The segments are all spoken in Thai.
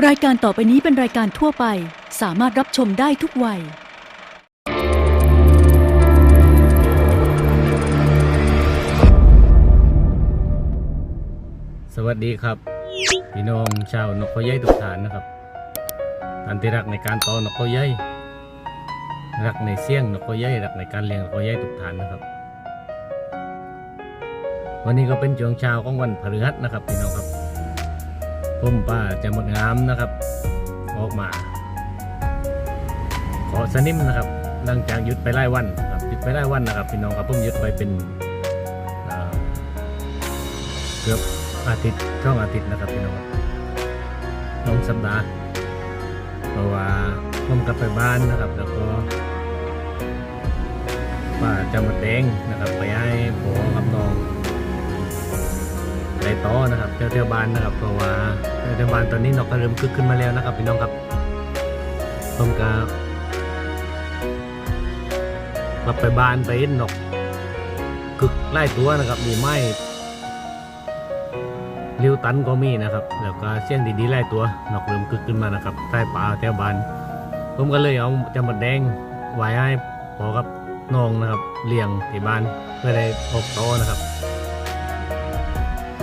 รายการต่อไปนี้เป็นรายการทั่วไป สามารถรับชมได้ทุกวัย สวัสดีครับ พี่น้องชาวนกเขาใหญ่ทุกฐานนะครับท่านที่รักในการต่อนกเขาใหญ่รักในเสี่ยงนกเขาใหญ่รักในการเลี้ยงนกเขาใหญ่ทุกฐานนะครับ วันนี้ก็เป็นช่วงเช้าของวันพฤหัสนะครับพี่น้องครับ ผมป้าจะหมดงามนะครับ ออกมา ขอสนิมนะครับ หลังจากหยุดไปไล่วันครับหยุดไปไล่วันนะครับพี่น้องครับผมหยุดไปเป็นเกือบอาทิตย์ช่องอาทิตย์นะครับพี่น้องลงสัปดาห์เพราะว่าผมกลับไปบ้านนะครับ แล้วก็ป้าจะมาแดงนะครับ ไปให้ผัวกับน้องไปต่อนะครับเที่ยวเที่ยวบ้านนะครับ เพราะว่า เที่ยวเที่ยวบ้านตอนนี้นกก็เริ่มคึกขึ้นมาแล้วนะครับพี่น้องครับผมก็กลับไปบ้านไปเห็นนกคึกไล่ตัวนะครับมีไม้ริวตันก็มีนะครับ แล้วก็เสี้ยงดีๆไล่ตัวนกเริ่มกึกขึ้นมานะครับใต้ป่าแถวบ้านผมก็เลยเอาจำบัดแดงไว้ให้พอกับน้องนะครับเลี้ยงที่บ้านเพื่อได้ออกโตนะครับ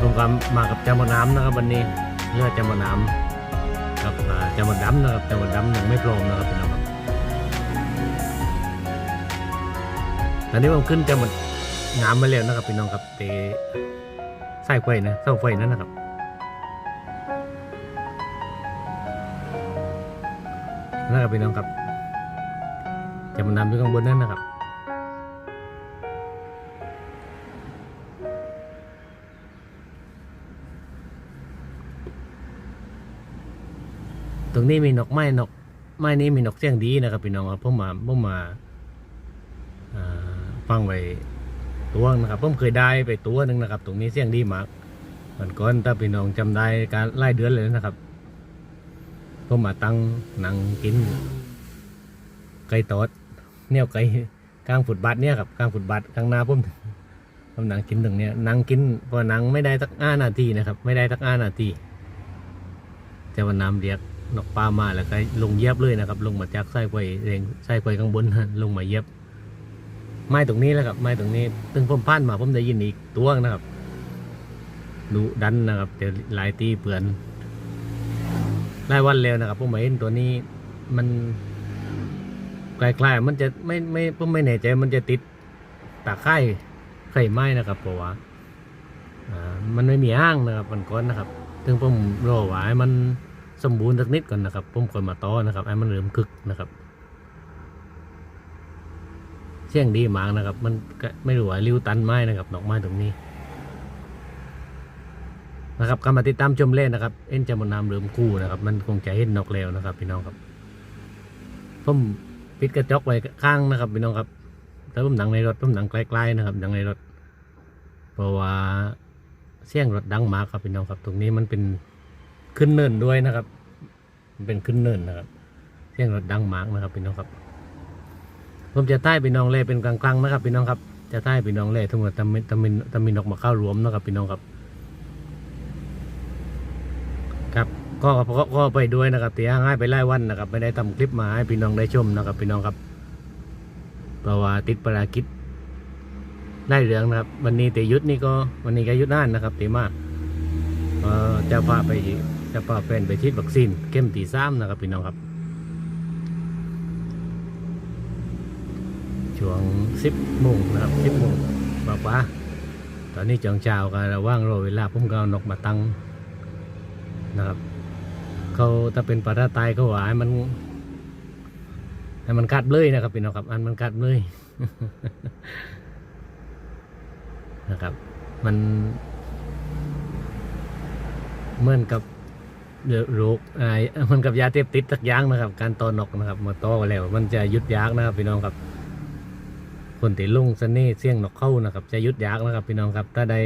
รวมกันมากับจำบัดน้ำนะครับวันนี้ เลือจำบัดน้ำกับอ่าจำบัดดำนะครับจำบัดดำยังไม่พร้อมนะครับพี่น้องครับตอนนี้ผมขึ้นจำบัดงามมาแล้วนะครับพี่น้องครับเตใส่ไฟนะเส้าไฟนั่นนะครับนะครับพี่น้องครับจะมานำอยู่ข้างบนนั่นนะครับ ตรงนี้มีนกไม้นกไม้นี้มีนกเสียงดีนะครับพี่น้องครับผมมาผมมาอ่าฟังไว้ตัวนะครับผมเคยได้ไปตัวหนึ่งนะครับ ตรงนี้เสียงดีมากมันก่อนถ้าพี่น้องจำได้การไล่เดือนเลยนะครับผมมาตั้งนั่งกิน ไก่ตอดเนี่ยไก่กลางฟุตบาทเนี่ยครับกลางฟุตบาทข้างหน้าผมผมนั่งกินตรงเนี้ยนั่งกินพอนั่งไม่ได้สักห้านาทีนะครับ ไม่ได้สักห้านาทีแต่ว่าน้ำเรียก นกปลามาแล้วก็ลงเย็บเลยนะครับ ลงมาจากไส้ไฟเรงไส้ไฟข้างบนลงมาเย็บ ไม้ตรงนี้แหละครับ ไม้ตรงนี้ตึงผมพันมาผมได้ยินอีกตัวนะครับดุดันนะครับแต่หลายตีเปือนหลายวันแล้วนะครับผมมาเห็นตัวนี้มันคลายๆมันจะไม่ไม่ผมไม่แน่ใจมันจะติดตาไข่ไข่ไม้นะครับเพราะว่ามันไม่มีห้างนะครับมันก้อนนะครับ ถึงผมรอไว้มัน สมบูรณ์สักนิดก่อนนะครับผมค่อยมาต่อนะครับให้มันเริ่มคึกนะครับเสียงดีมากนะครับ มันไม่รู้ว่าริ้วตันไม้นะครับดอกไม้ตรงนี้นะครับก็มาติดตามชมเล่นนะครับ เอ็นจะมานำเริ่มคู่นะครับ มันคงจะเห็นนอกแล้วนะครับ พี่น้องครับผมปิดกระจกไว้ข้างนะครับ พี่น้องครับแต่ผมหนังในรถผมหนังไกลๆนะครับหนังในรถ เพราะว่าเสียงรถดังมากครับพี่น้องครับ ตรงนี้มันเป็น ขึ้นเนินด้วยนะครับ มันเป็นขึ้นเนินนะครับเสียงรถดังมากนะครับพี่น้องครับ ผมจะใต้พี่น้องเล่เป็นกลางๆนะครับพี่น้องครับ จะใต้พี่น้องเล่ทั้งหมดตำมินตำมินตำมินออกมาเข้ารวมนะครับพี่น้องครับ ครับก็ก็ก็ไปด้วยนะครับตีห้างให้ไปไล่วันนะครับ ไม่ได้ทำคลิปมาให้พี่น้องได้ชมนะครับ พี่น้องครับเพราะว่าติดภารกิจได้เรื่องนะครับ วันนี้เตยุทธนี่ก็วันนี้ก็ยุทธน่านนะครับเตีมากเออจะพาไป จะพาแฟนไปฉีดวัคซีนเข้มตีซ้ำนะครับพี่น้องครับ ช่วงสิบโมงนะครับสิบโมงป้าป้าตอนนี้จองเจ้ากันระว่างรอเวลาผมก็เอานกมาตั้งนะครับ เขาถ้าเป็นปลาตายเขาว่าให้มันให้มันกัดเลยนะครับพี่น้องครับ อันมันกัดเลยนะครับ มันเหมือนกับ โรคอะไรเหมันกับยาเสพติดสักอย่างนะครับ การต่อนกนะครับมาต่อแล้วมันจะยุดยากนะครับพี่น้องครับ คนที่ลุงเสน่ห์เสี่ยงนกเข้านะครับ จะยุดยากนะครับ พี่น้องครับ ถ้าได้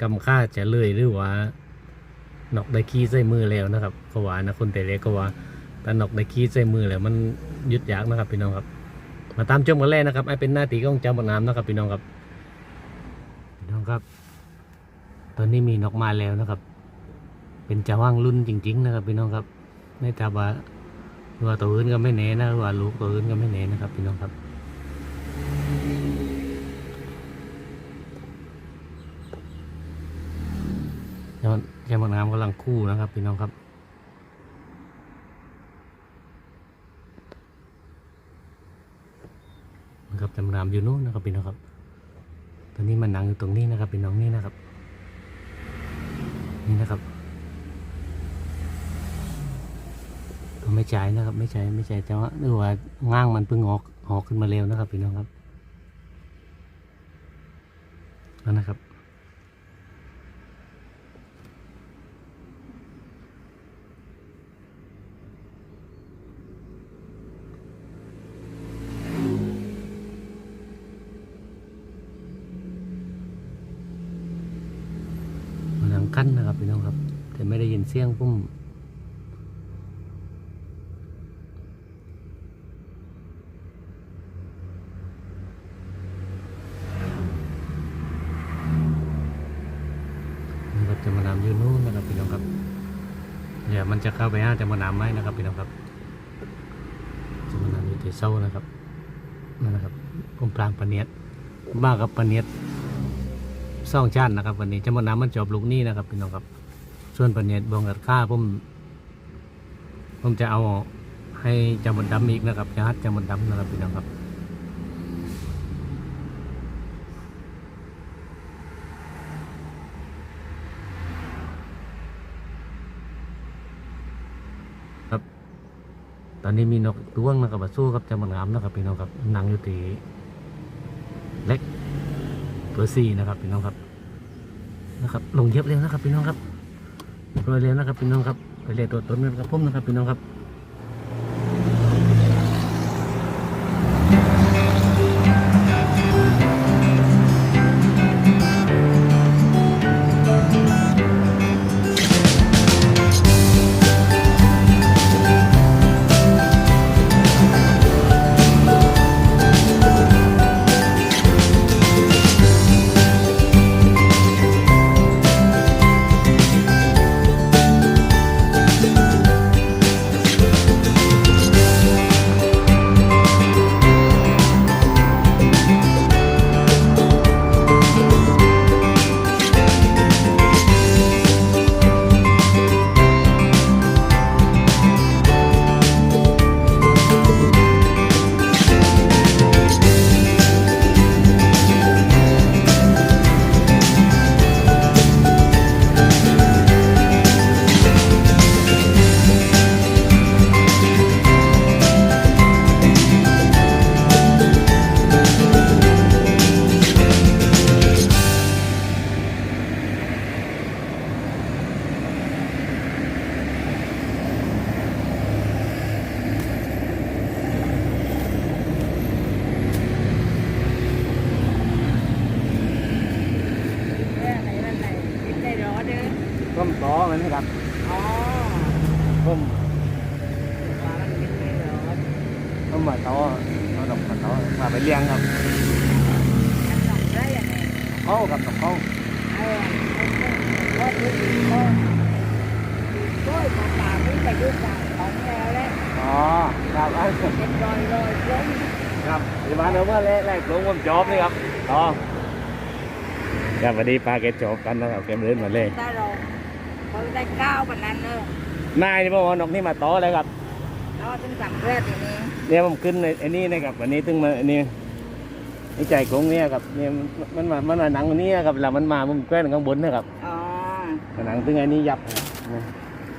กำค่าจะเลยหรือว่านกได้ขี้ใส่มือแล้วนะครับเขาว่านะคนแต่เล็กก็ว่าถ้านกได้ขี้ใส่มือแล้วมันยุดยากนะครับ พี่น้องครับ มาตามชมกันแรกนะครับไอเป็นหน้าตีของเจ้าบนน้ำนะครับ พี่น้องครับพี่น้องครับ ตอนนี้มีนกมาแล้วนะครับ เป็นจ้าว่างรุ่นจริง ๆ นะครับพี่น้องครับไม่จับว่าว่าตัวอื่นก็ไม่เน้นะว่าลูกตัวอื่นก็ไม่เน้นะครับพี่น้องครับแก้วแก้วน้ำกำลังคู่นะครับพี่น้องครับนะครับจำรามอยู่นู้นนะครับพี่น้องครับตอนนี้มันนั่งอยู่ตรงนี้นะครับพี่น้องนี่นะครับ นี่นะครับก็ ไม่ใช่นะครับ ไม่ใช่ไม่ใช่แต่ว่าดูว่าง่างมันเพิ่งออกออกขึ้นมาเร็วนะครับพี่น้องครับนั่นนะครับมันดังกั้นนะครับพี่น้องครับ แต่ไม่ได้ยินเสียงปุ้มนะครับ จะมานำอยู่นู่นนะครับพี่น้องครับเดี๋ยวมันจะเข้าไปห้าจะมานำไหมนะครับพี่น้องครับจะมานำอยู่ที่เศร้านะครับนั่นนะครับกลมปรางปะเนียดบ้ากับปะเนียดซ่องชาตินะครับ วันนี้จะมาน้ำมันจบลูกนี่นะครับพี่น้องครับ ส่วนปนเนตบองกัดค่าผมผมจะเอาให้จำบดดำอีกนะครับจะฮัดจำบดดำนะครับพี่น้องครับ อนนี้มีนกตัวงนะครับสู้กับจำบดงามนะครับพี่น้องครับนังอยู่ตีเล็กเบอร์สี่นะครับพี่น้องครับนะครับ ลงเย็บเร็วนะครับพี่น้องครับรอยเร็วนะครับพี่น้องครับไปเรียกตัวต้นนะครับพุ่มนะครับพี่น้องครับ เอาดอกมาต่อมาไปเลี้ยงครับเข้ากับดอกเข้าอ๋อครับอันครับที่บ้านเราเมื่อแรกแรกลงผมจอบนี่ครับต่อครับวันนี้ปลาแกจอบกันนะครับแกมเล่นมาเลยได้เราเขาได้ก้าวแบบนั้นเนอะนายนี่บอกว่านกนี่มาต่อเลยครับ เราถึงสำเร็จอย่างนี้เนี่ยผมขึ้นในไอ้นี่นะครับวันนี้ตึงมาอันนี้ไอ้ใจกงเนี่ยครับเนี่ยมันมันมามันมาหนังอันนี้ครับแล้วมันมาผมแกล้งข้างบนนะครับอ๋อหนังตึงไอ้นี่ยับ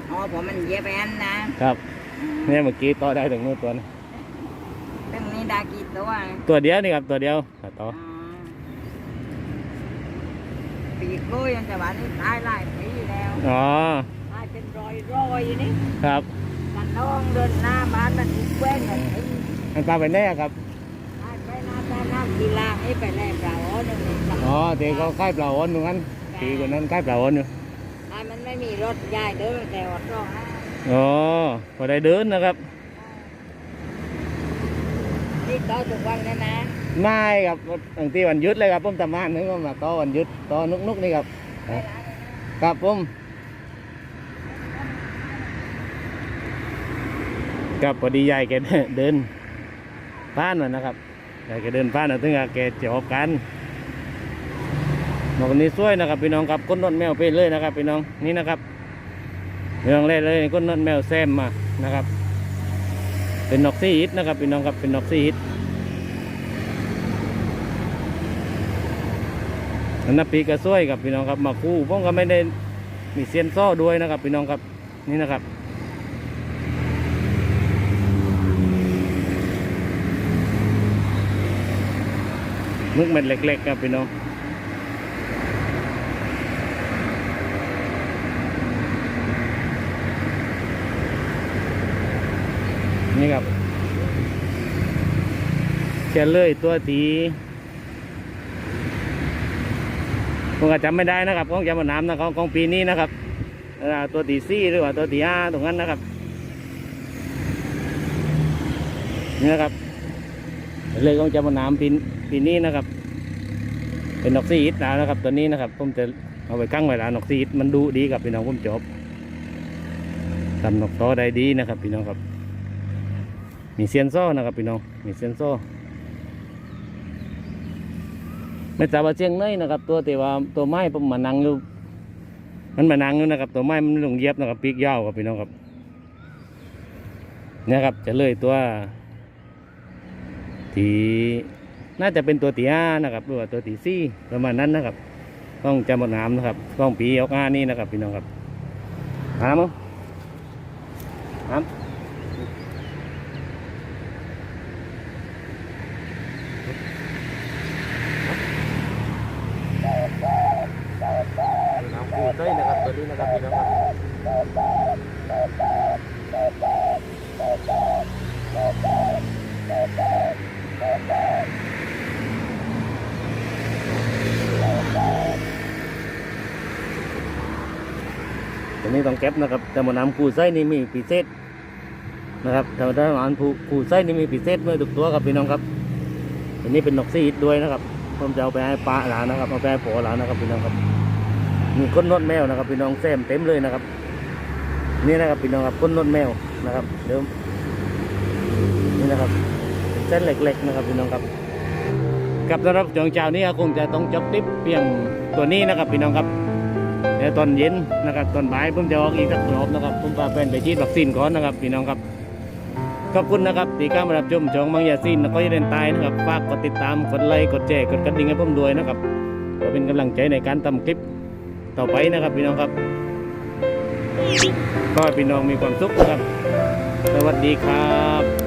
อ๋อผมมันเย็บไปอันนะครับอืมเนี่ยเมื่อกี้ต่อได้ถึงนู้นตัวนะตึงนี้ได้กี่ตัวตัวเดียวนี่ครับตัวเดียวต่ออ๋อปีกกล้วยมันจะว่านี่ตายหลายปีแล้วอ๋อตายเป็นรอยรอยๆนี่ครับกั นน้องเดินหน้าบ้านมันถูกแกล้งกันไอ้มันปลาไปแน่ครับตายไปหน้าตาหน้ากีฬาให้ไปแลกเราอ๋อหนึ่งนี่อ๋อเด็กก็ใกล้ปลาอ้อนตรงนั้นปีกว่านั้นใกล้ปลาอ้อนอยู่ตายมันไม่มีรถยายเดินแต่อดร้องนะอ๋อพอได้เดินนะครับนี่ต่อทุกวันเลยนะไม่ครับบางทีวันหยุดเลยครับผมทำงานนึกว่ามาต่อวันหยุดต่อนุกๆนี่ครับครับผม กับพอดียายแกเดินผ่านมานะครับยายแกเดินผ่านถึงกับแกจอบกันนกนี้สวยนะครับพี่น้องครับก้นนดแมวไปเลยนะครับพี่น้องนี่นะครับเรื่องแรกเลยก้นนดแมวแซมมานะครับ เป็นนกซีฮิตนะครับพี่น้องครับเป็นนกซีฮิตอันนั้นปีกก็สวยครับพี่น้องครับมาคู่ผมก็ไม่ได้มีเซียนซ้อด้วยนะครับพี่น้องครับนี่นะครับ มึกเม็ดเล็ก ๆ ครับพี่น้องนี่ครับแค่เลยตัวตีผมก็จำไม่ได้นะครับของจำน้ำนะของของปีนี้นะครับตัวตีซี่หรือว่าตัวตีห้าตรงนั้นนะครับนี่นะครับเลยของจำน้ำปี ปีนี้นะครับ เป็นนกซีอิดแล้วนะครับตัวนี้นะครับผมจะเอาไปกั้งไว้แล้วนกซีอิดมันดูดีกับพี่น้องผมจบทำนกโตได้ดีนะครับพี่น้องครับ มีเซียนโซ่นะครับพี่น้องมีเซียนโซ่ไม่ทราบว่าเชียงไหนนะครับ ตัวแต่ว่าตัวไม้ผมมานั่งอยู่มันมานั่งอยู่นะครับ ตัวไม้มันลงเย็บนะครับปีกยาวครับพี่น้องครับเนี่ยครับจะเลยตัวที่ น่าจะเป็นตัวตีห้านะครับหรือว่าตัวตีสี่ประมาณนั้นนะครับ ต้องจำบนน้ำนะครับต้องปีออกงานนี่นะครับพี่น้องครับน้ำมั้งน้ำน้ำปูได้นะครับตัวนี้นะครับพี่น้องครับ ต้องเก็บนะครับ แต่บนน้ำปูไส้นี่มีพิเศษนะครับแต่ถ้าหวานปูปูไส้นี่มีพิเศษเมื่อทุกตัวครับพี่น้องครับตัวนี้เป็นนกซีดด้วยนะครับผมจะเอาไปให้ปลาหลานนะครับเอาไปให้ผัวหลานนะครับพี่น้องครับมีก้นนวดแมวนะครับ พี่น้องแซมเต็มเลยนะครับ นี่นะครับพี่น้องครับก้นนวดแมวนะครับเดิมนี่นะครับเป็นเส้นเล็กๆนะครับพี่น้องครับกับสำหรับจองเจ้านี้คงจะต้องจบคลิปเพียงตัวนี้นะครับพี่น้องครับ เดี๋ยวตอนเย็นนะครับตอนบ่ายผมจะออกอีกสักรอบนะครับผมพาแฟนไปฉีดวัคซีนก่อนนะครับพี่น้องครับขอบคุณนะครับที่เข้ามารับชมจองมังยาซีนแล้วก็อยันเดินตายนะครับฝากกดติดตามกดไลค์กดแชร์กดกระดิ่งให้ผมด้วยนะครับก็เป็นกำลังใจในการทำคลิปต่อไปนะครับพี่น้องครับก็พี่น้องมีความสุขนะครับ สวัสดีครับ